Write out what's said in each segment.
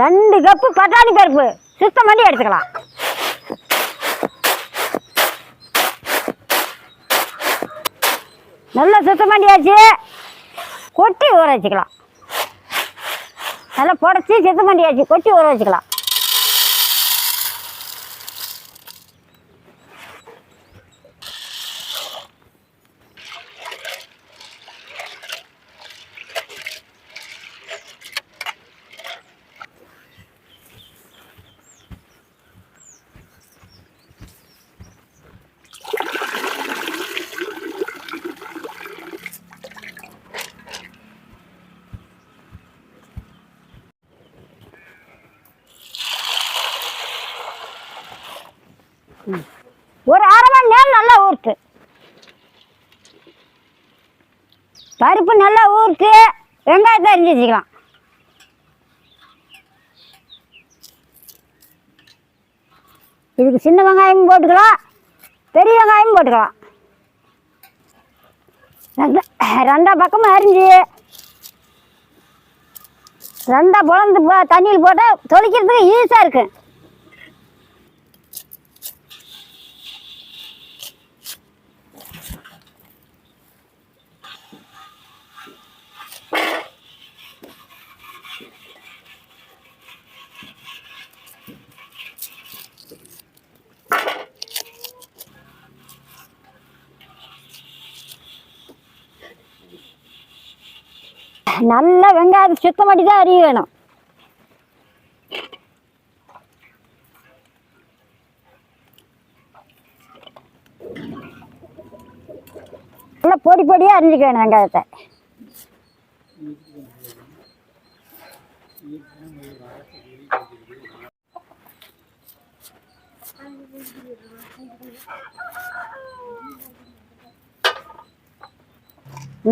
ரெண்டு கப்பு பட்டாணி பருப்பு. சுத்தம் பண்ணி எடுத்துக்கலாம். நல்லா சுத்தம் பண்ணியாச்சு. கொட்டி ஊற வச்சுக்கலாம். நல்லா புடச்சி சுத்தம் பண்ணியாச்சு. கொட்டி ஊற வச்சுக்கலாம். ஒரு அரை மணி நேரம் நல்லா ஊறுட்டு பருப்பு நல்லா ஊருக்கு. வெங்காயத்தை அரிஞ்சு வச்சுக்கலாம். இதுக்கு சின்ன வெங்காயமும் போட்டுக்கலாம். பெரிய வெங்காயமும் போட்டுக்கலாம். ரெண்டா ரெண்டா பக்கமும் அரிஞ்சு. ரெண்டா பொழந்து போ- தண்ணியில் போட்டால் தொளிக்கிறதுக்கு ஈஸியாக இருக்கும் நல்ல வெங்காயத்தை சுத்தம் பண்ணி தான் அறிய வேணும். நல்லா பொடி பொடியாக அரிஞ்சிக்க வேணும் வெங்காயத்தை.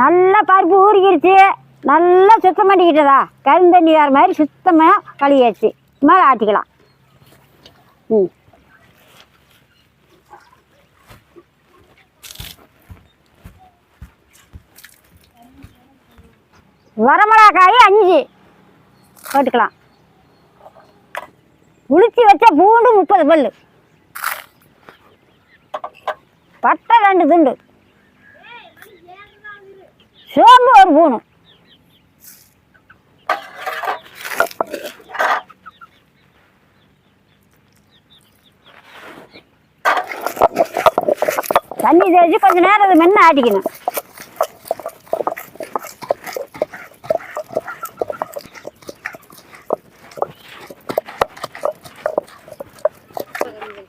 நல்லா பருப்பு ஊறிக்கிருச்சு. நல்லா சுத்தம் பண்ணிக்கிட்டதா? கருந்தண்ணி வேறு மாதிரி சுத்தமாக கழுவியாச்சு. மேலே ஆட்டிக்கலாம். ம். வரமிளகாய் அஞ்சு. போட்டுக்கலாம். உளுத்தி வச்ச பூண்டு முப்பது பல் பட்டை ரெண்டு துண்டு. சோம்பு ஒரு பூணும். தண்ணி தேய்ச்சி கொஞ்ச நேரம் அது மென்ன ஆட்டிக்கணும்.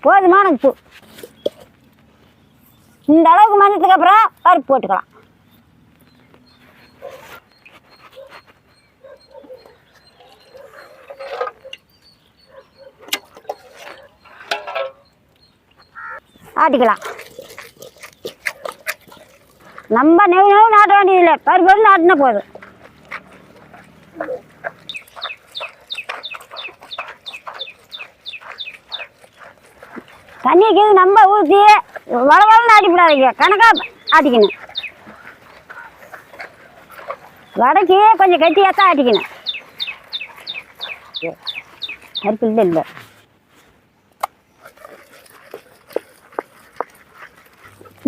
போதுமான உப்பு. இந்த அளவுக்கு மஞ்சத்துக்கு அப்புறம் பருப்பு போட்டுக்கலாம். ஆட்டிக்கலாம். நம்ம நெய் நெய் நாட்ட வேண்டியதில்லை பருப்பு நாட்டினா போதும். தண்ணிக்கு நம்ம ஊற்றி வளவளன்னு ஆட்டிவிடாதீங்க கணக்காக ஆட்டிக்கணும். வடைக்கு கொஞ்சம் கட்டியாக தான் ஆட்டிக்கணும். பருப்பு இல்லை இல்லை.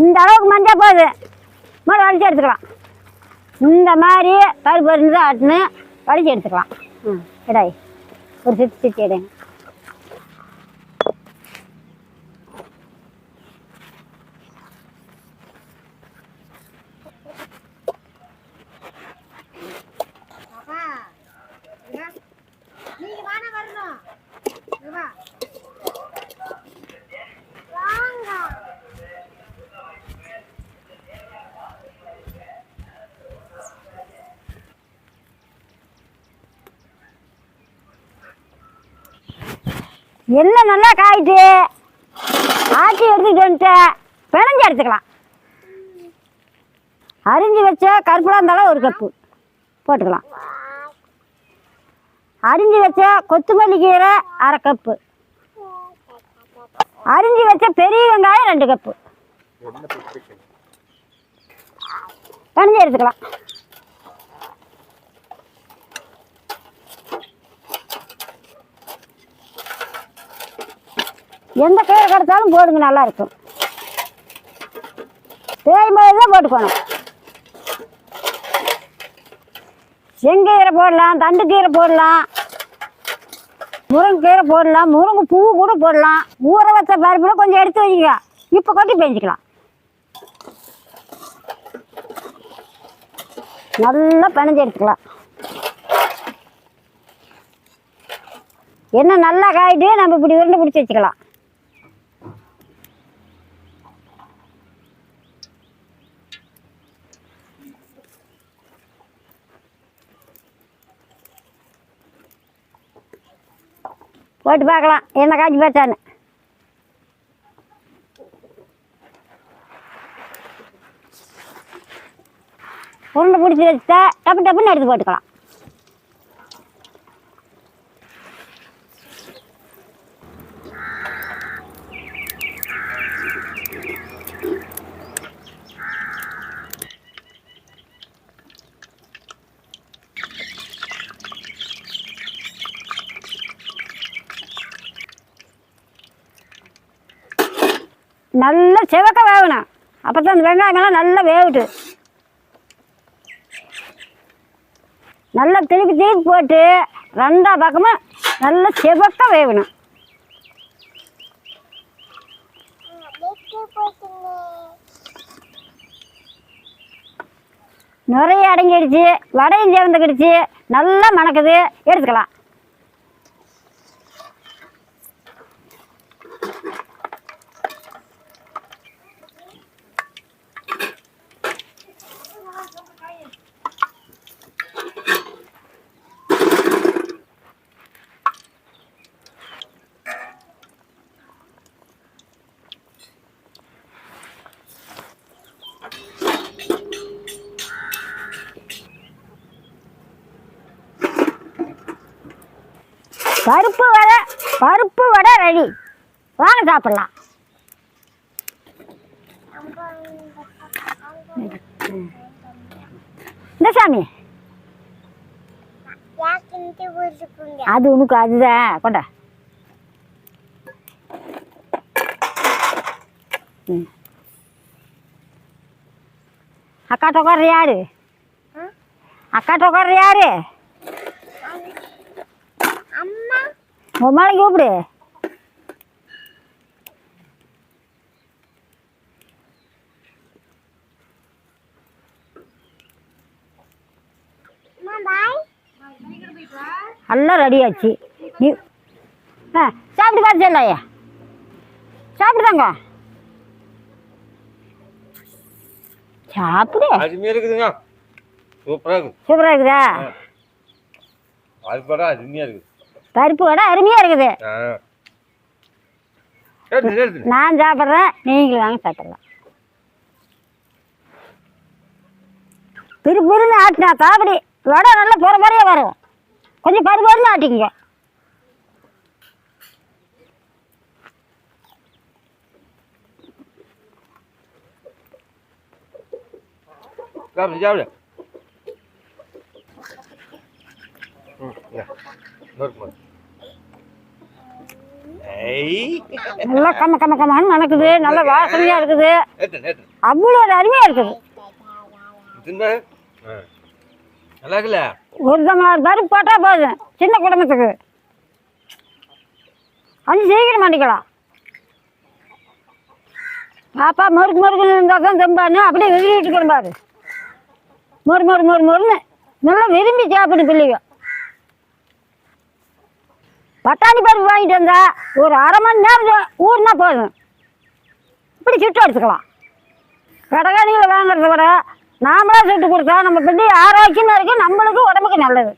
இந்த அளவுக்கு மஞ்சள் போகுது. முதல்ல வலிச்சு எடுத்துக்கலாம். இந்த மாதிரி பருப்பு இருந்து தான் ஆட்டுன்னு வலிச்சு எடுத்துக்கலாம். ம். இடாய் ஒரு சிட்டு சிட்டு எடுங்க வாங்க. எல்லாம் நல்லா காய்ச்சி ஆட்டி எடுத்துக்கிட்டு வந்துட்டேன் பிணைஞ்சு எடுத்துக்கலாம். அரிஞ்சு வச்ச இருந்தாலும் ஒரு கப்பு. போட்டுக்கலாம். அரிஞ்சு வச்ச கொத்துமல்லி கீரை அரை கப்பு. அரிஞ்சு வச்ச பெரிய வெங்காயம் ரெண்டு கப்பு. பிணைஞ்சு எடுத்துக்கலாம். எந்த கீரை கிடைச்சாலும் போடுங்க நல்லா இருக்கும் தான் போட்டுக்கணும். செங்கீரை போடலாம் தண்டு கீரை போடலாம் முருங்கைக்கீரை போடலாம் முருங்கை பூ கூட போடலாம். ஊற வச்ச பருப்புல கொஞ்சம் எடுத்து வைங்க இப்போ கொட்டி பெஞ்சிக்கலாம். நல்லா பிணைஞ்சு எடுத்துக்கலாம். என்ன நல்லா காயிட்டு நம்ம இப்படி உருண்டை பிடிச்சி வச்சுக்கலாம். போட்டு பார்க்கலாம். என்ன காய்ச்சி பார்த்தான்னு உருண்டை பிடிச்சி வச்சுட்டா டப்பு டப்புன்னு எடுத்து போட்டுக்கலாம். நல்லா சிவக்க வேகணும் அப்போ தான் அந்த வெங்காயங்கள்லாம் நல்லா வேகட்டு நல்லா திருப்பி திருப்பி போட்டு ரெண்டா பக்கமும் நல்லா செவக்க வேகணும் நிறைய அடங்கிடுச்சு வடையும் சேர்ந்துக்கிடுச்சு நல்லா மணக்குது. எடுத்துக்கலாம். பருப்பு வடை பருப்பு வடை ரெடி வாங்க சாப்பிடலாம். இந்த சாமி. அது உனக்கு அதுதான். கொண்ட. அக்கா உட்கார்ற யாரு? அக்கா உட்கார்ற யாரு? உன் மேலே கூப்பிடு. எல்லாம் ரெடி ஆச்சு. நீ ஆ சாப்பிட்டு பார்த்து சொல்லாயா சாப்பிடுதாங்க சாப்பிடு. அருமையாக இருக்குதுங்க. சூப்பராக இருக்குது சூப்பராக இருக்குதா? அது படம் அருமையாக இருக்குது. பருப்பு வடை அருமையாக இருக்குது. நான் சாப்பிட்றேன் நீங்களும் வாங்க சாப்பிடலாம். பிறுபிறுன்னு ஆட்டினா காபடி வடை நல்லா போகிற மாதிரியே வரும். கொஞ்சம் பருபருன்னு ஆட்டிங்க சாப்பிடு சாப்பிடு. ம் நல்லா கம்ம கம்ம கம்மன்னு நடக்குது. நல்லா வாசனையாக இருக்குது. அவ்வளோ ஒரு அருமையாக இருக்குது. ஒரு தமிழர் பருப்பு போட்டால் போதும். சின்ன குடும்பத்துக்கு. அஞ்சு சீக்கிரம் மாட்டிக்கலாம். பாப்பா மறுக்கு மறுக்குன்னு இருந்தால் தான் தெம்பான்னு அப்படியே விரும்பிட்டு கிளம்பாரு மொறு மொறு மொறு மொறுன்னு. நல்லா விரும்பி சாப்பிடு பிள்ளைங்க. பட்டாணி பருப்பு வாங்கிட்டு வந்தா ஒரு அரை மணி நேரம் ஊர்னா போதும். இப்படி சுட்டு எடுத்துக்கலாம் கடைக்காணியில் வாங்குறத விட நாமளாக சுட்டு கொடுத்தா நம்ம பிள்ளை ஆரோக்கியமாக இருக்குது நம்மளுக்கும் உடம்புக்கு நல்லது.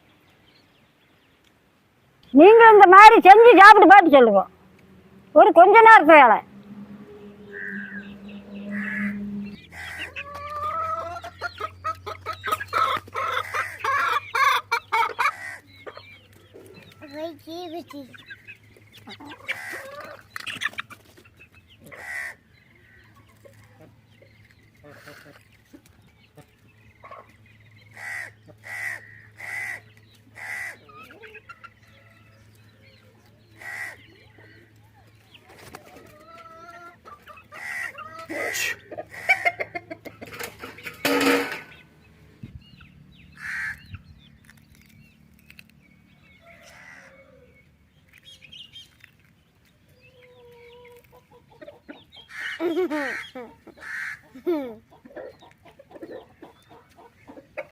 நீங்கள் இந்த மாதிரி செஞ்சு சாப்பிட்டு பார்த்து சொல்லுவோம் ஒரு கொஞ்ச நேரத்து வேலை. Давай девочки. Shh.